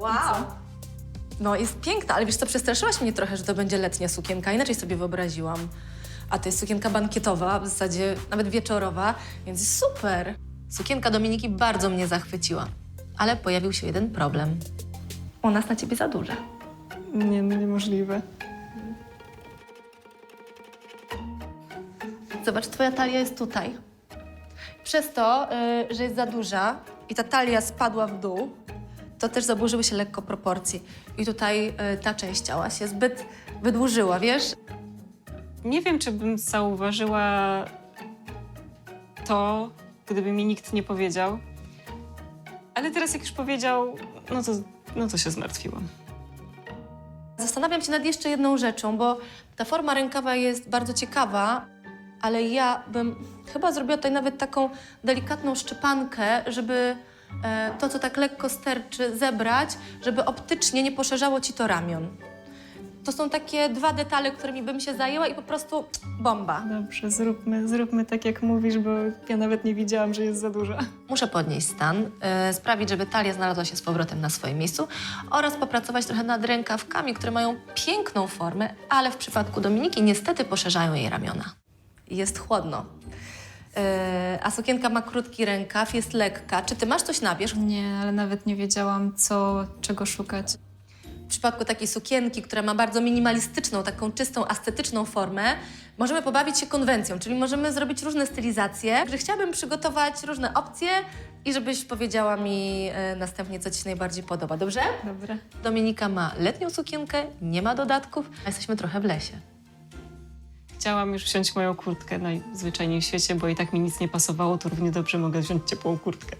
Wow. No jest piękna, ale wiesz co, przestraszyłaś mnie trochę, że to będzie letnia sukienka. Inaczej sobie wyobraziłam. A to jest sukienka bankietowa, w zasadzie nawet wieczorowa, więc jest super. Sukienka Dominiki bardzo mnie zachwyciła. Ale pojawił się jeden problem. Ona jest na ciebie za duża. Nie, no niemożliwe. Zobacz, twoja talia jest tutaj. Przez to, y, że jest za duża i ta talia spadła w dół, to też zaburzyły się lekko proporcje. I tutaj y, ta część ciała się zbyt wydłużyła, wiesz? Nie wiem, czy bym zauważyła to, gdyby mi nikt nie powiedział. Ale teraz, jak już powiedział, no to, no to się zmartwiłam. Zastanawiam się nad jeszcze jedną rzeczą, bo ta forma rękawa jest bardzo ciekawa, ale ja bym chyba zrobiła tutaj nawet taką delikatną szczepankę, żeby to, co tak lekko sterczy, zebrać, żeby optycznie nie poszerzało ci to ramion. To są takie dwa detale, którymi bym się zajęła i po prostu bomba. Dobrze, zróbmy, zróbmy tak, jak mówisz, bo ja nawet nie widziałam, że jest za duża. Muszę podnieść stan, e, sprawić, żeby talia znalazła się z powrotem na swoim miejscu oraz popracować trochę nad rękawkami, które mają piękną formę, ale w przypadku Dominiki niestety poszerzają jej ramiona. Jest chłodno. E, a sukienka ma krótki rękaw, jest lekka. Czy ty masz coś na wierzch? Nie, ale nawet nie wiedziałam, co, czego szukać. W przypadku takiej sukienki, która ma bardzo minimalistyczną, taką czystą, estetyczną formę, możemy pobawić się konwencją, czyli możemy zrobić różne stylizacje. Także chciałabym przygotować różne opcje i żebyś powiedziała mi e, następnie, co ci się najbardziej podoba, dobrze? Dobra. Dominika ma letnią sukienkę, nie ma dodatków, a jesteśmy trochę w lesie. Chciałam już wziąć moją kurtkę najzwyczajniej w świecie, bo i tak mi nic nie pasowało, to równie dobrze mogę wziąć ciepłą kurtkę.